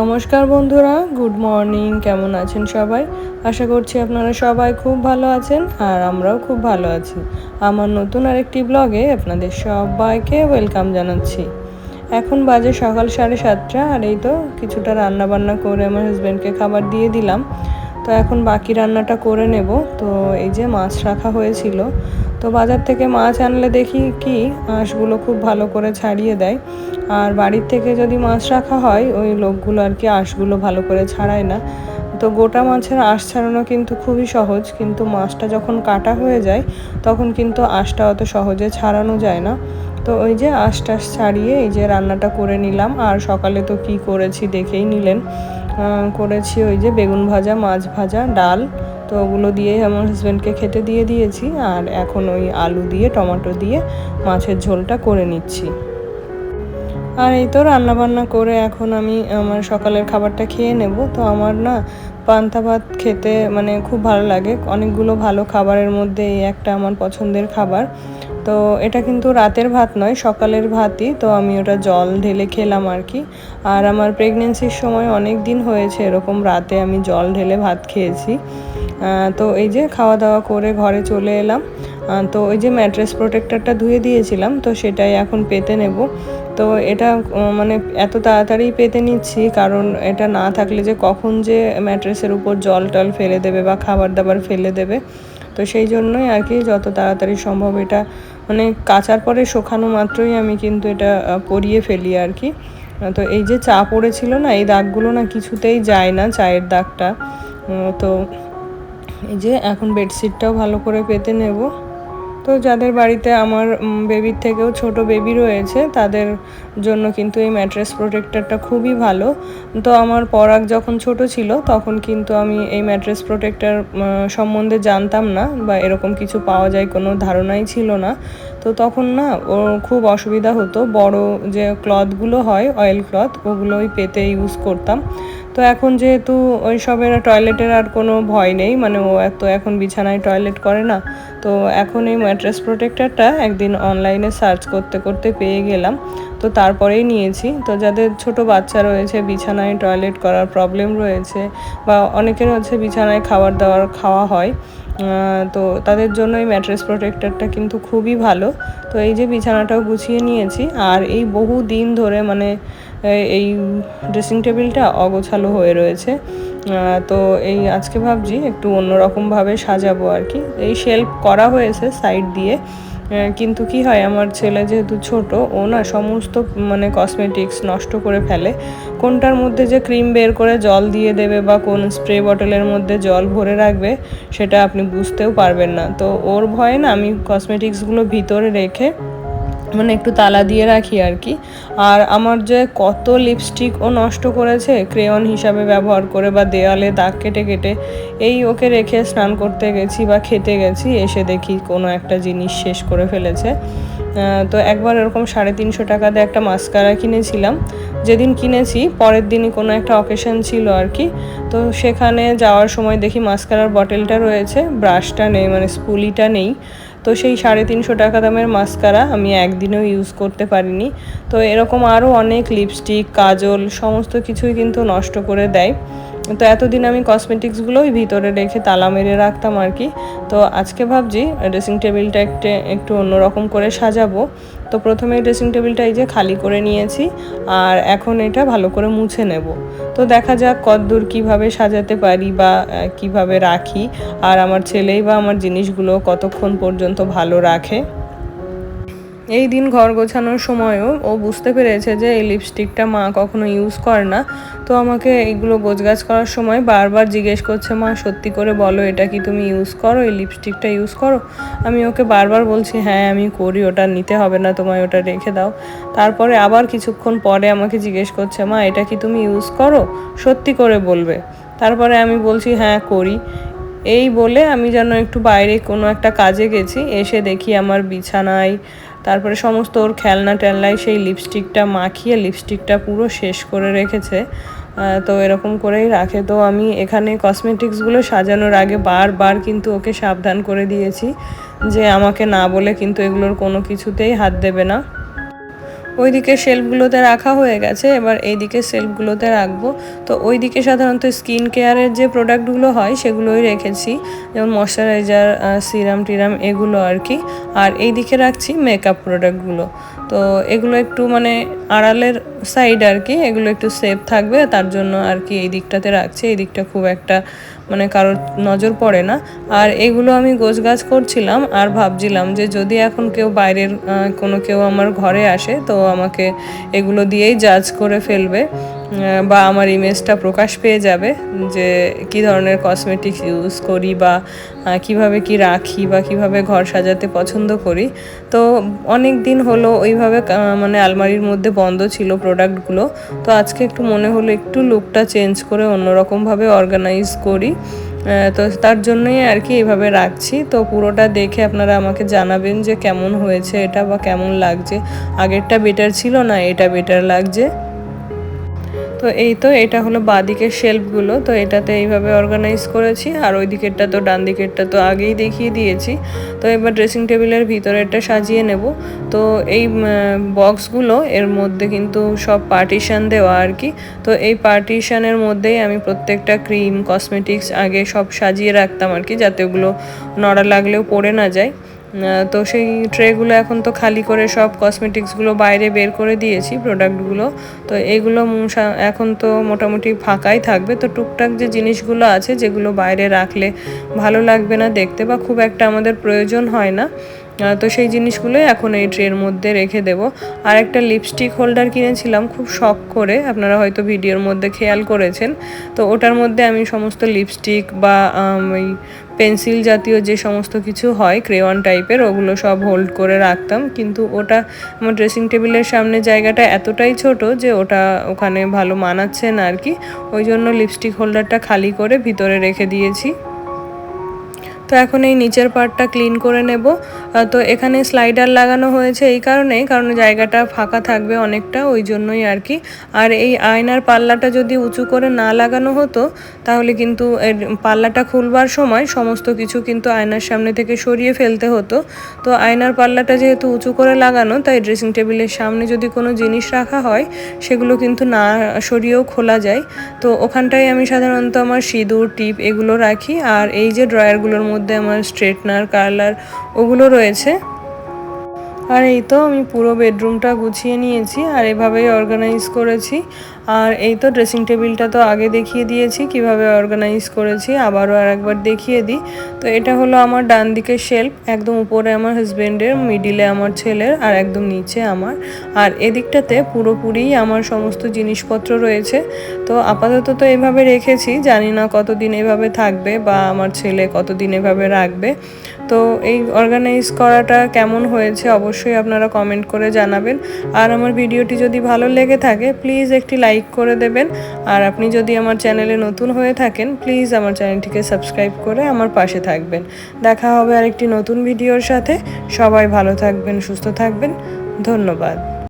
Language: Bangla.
নমস্কার বন্ধুরা, গুড মর্নিং, কেমন আছেন সবাই? আশা করছি আপনারা সবাই খুব ভালো আছেন আর আমরাও খুব ভালো আছি। আমার নতুন আরেকটি ব্লগে আপনাদের সবাইকে ওয়েলকাম জানাচ্ছি। এখন বাজে সকাল সাড়ে সাতটা, আর এই তো কিছুটা রান্না বান্না করে আমার হাজব্যান্ডকে খাবার দিয়ে দিলাম। তো এখন বাকি রান্নাটা করে নেব। তো এই যে মাছ রাখা হয়েছিল। তো বাজার থেকে মাছ আনলে দেখি কি, আঁশগুলো খুব ভালো করে ছাড়িয়ে দেয়। আর বাড়ির থেকে যদি মাছ রাখা হয়, ওই লোকগুলো আর কি আঁশগুলো ভালো করে ছাড়ায় না। তো গোটা মাছের আঁশ ছাড়ানো কিন্তু খুবই সহজ, কিন্তু মাছটা যখন কাটা হয়ে যায়, তখন কিন্তু আঁশটা অত সহজে ছাড়ানো যায় না। তো ওই যে আঁশ টাশ ছাড়িয়ে এই যে রান্নাটা করে নিলাম। আর সকালে তো কি করেছি দেখেই নিলেন। করেছি ওই যে বেগুন ভাজা, মাছ ভাজা, ডাল। তো ওগুলো দিয়ে আমার হাজব্যান্ডকে খেতে দিয়ে দিয়েছি। আর এখন ওই আলু দিয়ে, টমেটো দিয়ে মাছের ঝোলটা করে নিচ্ছি। আর এই তো রান্না বান্না করে এখন আমি আমার সকালের খাবারটা খেয়ে নেব। তো আমার না পান্তা ভাত খেতে মানে খুব ভালো লাগে। অনেকগুলো ভালো খাবারের মধ্যে এই একটা আমার পছন্দের খাবার। তো এটা কিন্তু রাতের ভাত নয়, সকালের ভাতই। তো আমি ওটা জল ঢেলে খেলাম আর কি। আর আমার প্রেগনেন্সির সময় অনেক দিন হয়েছে, এরকম রাতে আমি জল ঢেলে ভাত খেয়েছি। তো এই যে খাওয়া দাওয়া করে ঘরে চলে এলাম। তো ওই যে ম্যাট্রেস প্রোটেক্টরটা ধুয়ে দিয়েছিলাম, তো সেটাই এখন পেতে নেব। তো এটা মানে এত তাড়াতাড়ি পেতে নিচ্ছি, কারণ এটা না থাকলে যে কখন যে ম্যাট্রেসের উপর জল টল ফেলে দেবে বা খাবার দাবার ফেলে দেবে। তো সেই জন্যই আর কি যত তাড়াতাড়ি সম্ভব এটা মানে কাচার পরে শোকানো মাত্রই আমি কিন্তু এটা পরিয়ে ফেলি আর কি। তো এই যে চা পড়েছিল না, এই দাগগুলো না কিছুতেই যায় না চায়ের দাগটা। তো এই যে এখন বেডশিটটাও ভালো করে পেতে নেব। তো যাদের বাড়িতে আমার বেবির থেকেও ছোট বেবি রয়েছে, তাদের জন্য কিন্তু এই ম্যাট্রেস প্রোটেক্টরটা খুবই ভালো। তো আমার পরাগ যখন ছোট ছিল, তখন কিন্তু আমি এই ম্যাট্রেস প্রোটেক্টর সম্বন্ধে জানতাম না বা এরকম কিছু পাওয়া যায় কোনো ধারণাই ছিল না। তো তখন না, ও খুব অসুবিধা হতো। বড় যে ক্লথগুলো হয় অয়েল ক্লথ ওগুলোই পেতে ইউজ করতাম। তো এখন যেহেতু ওই সবের টয়লেটের আর কোনো ভয় নেই মানে ও এত এখন বিছানায় টয়লেট করে না, তো এখন এই ম্যাট্রেস প্রোটেক্টরটা একদিন অনলাইনে সার্চ করতে করতে পেয়ে গেলাম। তো তারপরেই নিয়েছি। তো যাদের ছোট বাচ্চা রয়েছে, বিছানায় টয়লেট করার প্রবলেম রয়েছে বা অনেকের হচ্ছে বিছানায় খাবার দাবার খাওয়া হয় তো তাদের জন্য এই ম্যাট্রেস প্রোটেক্টরটা কিন্তু খুবই ভালো। তো এই যে বিছানাটাও গুছিয়ে নিয়েছি, আর এই বহু দিন ধরে মানে এই ড্রেসিং টেবিলটা অগোছালো হয়ে রয়েছে। তো এই আজকে ভাবছি একটু অন্যরকমভাবে সাজাবো আর কি। এই শেল্ফ করা হয়েছে সাইড দিয়ে। কিন্তু কি হয়, আমার ছেলে যেহেতু ছোট, ও না সমস্ত মানে কসমেটিক্স নষ্ট করে ফেলে। কোনটার মধ্যে যে ক্রিম বের করে জল দিয়ে দেবে বা কোন স্প্রে বটলের মধ্যে জল ভরে রাখবে, সেটা আপনি বুঝতেও পারবেন না। তো ওর ভয়ে না আমি কসমেটিক্সগুলো ভিতরে রেখে মানে একটু তালা দিয়ে রাখি আর কি। আর আমার যে কত লিপস্টিক ও নষ্ট করেছে ক্রেয়ন হিসাবে ব্যবহার করে বা দেওয়ালে দাগ কেটে কেটে, এই ওকে রেখে স্নান করতে গেছি বা খেতে গেছি, এসে দেখি কোনো একটা জিনিস শেষ করে ফেলেছে। তো একবার এরকম সাড়ে তিনশো টাকা দিয়ে একটা মাস্কারা কিনেছিলাম। যেদিন কিনেছি, পরের দিনই কোনো একটা অকেশন ছিল আর কি। তো সেখানে যাওয়ার সময় দেখি মাস্কারার বটেলটা রয়েছে ব্রাশটা নেই মানে স্পুলিটা নেই। তো সেই সাড়ে তিনশো টাকা দামের মাস্কারা আমি একদিনেও ইউজ করতে পারিনি। তো এরকম আরও অনেক লিপস্টিক কাজল, সমস্ত কিছুই কিন্তু নষ্ট করে দেয়। তো এতদিন আমি কসমেটিক্সগুলোই ভিতরে রেখে তালা মেরে রাখতাম আর কি। তো আজকে ভাবছি ড্রেসিং টেবিলটা একটু একটু অন্যরকম করে সাজাবো। তো প্রথমে ড্রেসিং টেবিলটা এই যে খালি করে নিয়েছি আর এখন এটা ভালো করে মুছে নেব। তো দেখা যাক কদ্দূর কীভাবে সাজাতে পারি বা কীভাবে রাখি। আর আমার ছেলেই বা আমার জিনিসগুলো কতক্ষণ পর্যন্ত ভালো রাখে। এই দিন ঘর গোছানোর সময়ও ও বুঝতে পেরেছে যে এই লিপস্টিকটা মা কখনো ইউজ করে না। তো আমাকে এইগুলো গোছগাছ করার সময় বারবার জিজ্ঞেস করছে, মা, সত্যি করে বলো, এটা কি তুমি ইউজ করো? এই লিপস্টিকটা ইউজ করো? আমি ওকে বারবার বলছি হ্যাঁ আমি করি, ওটা নিতে হবে না, তোমায় ওটা রেখে দাও। তারপরে আবার কিছুক্ষণ পরে আমাকে জিজ্ঞেস করছে, মা, এটা কি তুমি ইউজ করো? সত্যি করে বলবে। তারপরে আমি বলছি হ্যাঁ করি। এই বলে আমি যেন একটু বাইরে কোনো একটা কাজে গেছি, এসে দেখি আমার বিছানায় তারপরে সমস্ত ওর খেলনা টেলনায় সেই লিপস্টিকটা মাখিয়ে লিপস্টিকটা পুরো শেষ করে রেখেছে। তো এরকম করেই রাখে। তো আমি এখানে কসমেটিক্সগুলো সাজানোর আগে বারবার কিন্তু ওকে সাবধান করে দিয়েছি যে আমাকে না বলে কিন্তু এগুলোর কোনো কিছুতেই হাত দেবে না। ওইদিকে সেলফগুলোতে রাখা হয়ে গেছে, এবার এইদিকে সেলফগুলোতে রাখব। তো ওইদিকে সাধারণত স্কিন কেয়ারের যে প্রোডাক্টগুলো হয়, সেগুলোই রেখেছি। যেমন ময়শ্চারাইজার সিরাম টিরাম, এগুলো আর কি। আর এইদিকে রাখছি মেকআপ প্রোডাক্টগুলো তো এগুলো একটু মানে আড়ালের সাইড আর কি, এগুলো একটু সেফ থাকবে, তার জন্য আর কি এই দিকটাতে রাখছে। এই দিকটা খুব একটা মানে কারোর নজর পড়ে না। আর এগুলো আমি গোছ গাছ করছিলাম আর ভাবছিলাম যে যদি এখন কেউ বাইরের কোনো কেউ আমার ঘরে আসে, তো আমাকে এগুলো দিয়েই জাজ করে ফেলবে। বা আমার ইমেজটা প্রকাশ পেয়ে যাবে যে কি ধরনের কসমেটিক্স ইউজ করি বা কীভাবে কি রাখি বা কীভাবে ঘর সাজাতে পছন্দ করি। তো অনেক দিন হলো ওইভাবে মানে আলমারির মধ্যে বন্ধ ছিল প্রোডাক্টগুলো তো আজকে একটু মনে হলো একটু লুকটা চেঞ্জ করে অন্যরকমভাবে অর্গানাইজ করি। তো তার জন্যই আর কি এভাবে রাখছি। তো পুরোটা দেখে আপনারা আমাকে জানাবেন যে কেমন হয়েছে এটা বা কেমন লাগছে। আগেরটা বেটার ছিল না, এটা বেটার লাগছে। তো এই তো, এটা হলো বাদিকের শেলফগুলো তো এটাতে এইভাবে অর্গানাইজ করেছি, আর ওই দিকেরটা তো ডান দিকেরটা তো আগেই দেখিয়ে দিয়েছি। তো এবার ড্রেসিং টেবিলের ভিতরে ভিতরেরটা সাজিয়ে নেব। তো এই বক্সগুলো এর মধ্যে কিন্তু সব পার্টিশান দেওয়া আর কি। তো এই পার্টিশানের মধ্যেই আমি প্রত্যেকটা ক্রিম কসমেটিক্স আগে সব সাজিয়ে রাখতাম আর কি, যাতে ওগুলো নড়া লাগলেও পড়ে না যায়। তো সেই ট্রেগুলো এখন তো খালি করে সব কসমেটিক্সগুলো বাইরে বের করে দিয়েছি প্রোডাক্টগুলো তো এগুলো এখন তো মোটামুটি ফাঁকাই থাকবে। তো টুকটাক যে জিনিসগুলো আছে, যেগুলো বাইরে রাখলে ভালো লাগবে না দেখতে বা খুব একটা আমাদের প্রয়োজন হয় না। তো সেই জিনিসগুলোই এখন এই ট্রের মধ্যে রেখে দেব। আর একটা লিপস্টিক হোল্ডার কিনেছিলাম, খুব শখ করে, আপনারা হয়তো ভিডিওর মধ্যে খেয়াল করেছেন। তো ওটার মধ্যে আমি সমস্ত লিপস্টিক বা ওই পেন্সিল জাতীয় যে সমস্ত কিছু হয় ক্রেওয়ান টাইপের ওগুলো সব হোল্ড করে রাখতাম। কিন্তু ওটা আমার ড্রেসিং টেবিলের সামনে জায়গাটা এতটাই ছোট যে ওটা ওখানে ভালো মানাচ্ছে না আর কি। ওই জন্য লিপস্টিক হোল্ডারটা খালি করে ভিতরে রেখে দিয়েছি। তো এখন এই নিচের পার্টটা ক্লিন করে নেব। তো এখানে স্লাইডার লাগানো হয়েছে এই কারণেই, কারণ জায়গাটা ফাঁকা থাকবে অনেকটা, ওই জন্যই আর কি। আর এই আয়নার পাল্লাটা যদি উঁচু করে না লাগানো হতো, তাহলে কিন্তু এর পাল্লাটা খুলবার সময় সমস্ত কিছু কিন্তু আয়নার সামনে থেকে সরিয়ে ফেলতে হতো। তো আয়নার পাল্লাটা যেহেতু উঁচু করে লাগানো, তাই ড্রেসিং টেবিলের সামনে যদি কোনো জিনিস রাখা হয়, সেগুলো কিন্তু না সরিয়েও খোলা যায়। তো ওখানটায় আমি সাধারণত আমার সিঁদুর, টিপ এগুলো রাখি। আর এই যে ড্রয়ারগুলোর মধ্যে মধ্যে আমার স্ট্রেটনার কালার ওগুলো রয়েছে। আর এই তো আমি পুরো বেডরুমটা গুছিয়ে নিয়েছি আর এভাবেই অর্গানাইজ করেছি। আর এই তো ড্রেসিং টেবিলটা তো আগে দেখিয়ে দিয়েছি, কীভাবে অর্গানাইজ করেছি, আবারও আর একবার দেখিয়ে দিই। তো এটা হলো আমার ডান দিকের শেল্ফ একদম উপরে আমার হাজব্যান্ডের মিডিলে আমার ছেলের, আর একদম নিচে আমার। আর এদিকটাতে পুরোপুরি আমার সমস্ত জিনিসপত্র রয়েছে। তো আপাতত তো এভাবে রেখেছি, জানি না কতদিন এভাবে থাকবে বা আমার ছেলে কতদিন এভাবে রাখবে। তো এই অর্গানাইজ করাটা কেমন হয়েছে অবশ্যই আপনারা কমেন্ট করে জানাবেন। আর আমার ভিডিওটি যদি ভালো লেগে থাকে প্লিজ একটি লাইক করে দেবেন। আর আপনি যদি আমার চ্যানেলে নতুন হয়ে থাকেন প্লিজ আমার চ্যানেলটিকে সাবস্ক্রাইব করে আমার পাশে থাকবেন। দেখা হবে আরেকটি নতুন ভিডিওর সাথে। সবাই ভালো থাকবেন, সুস্থ থাকবেন। ধন্যবাদ।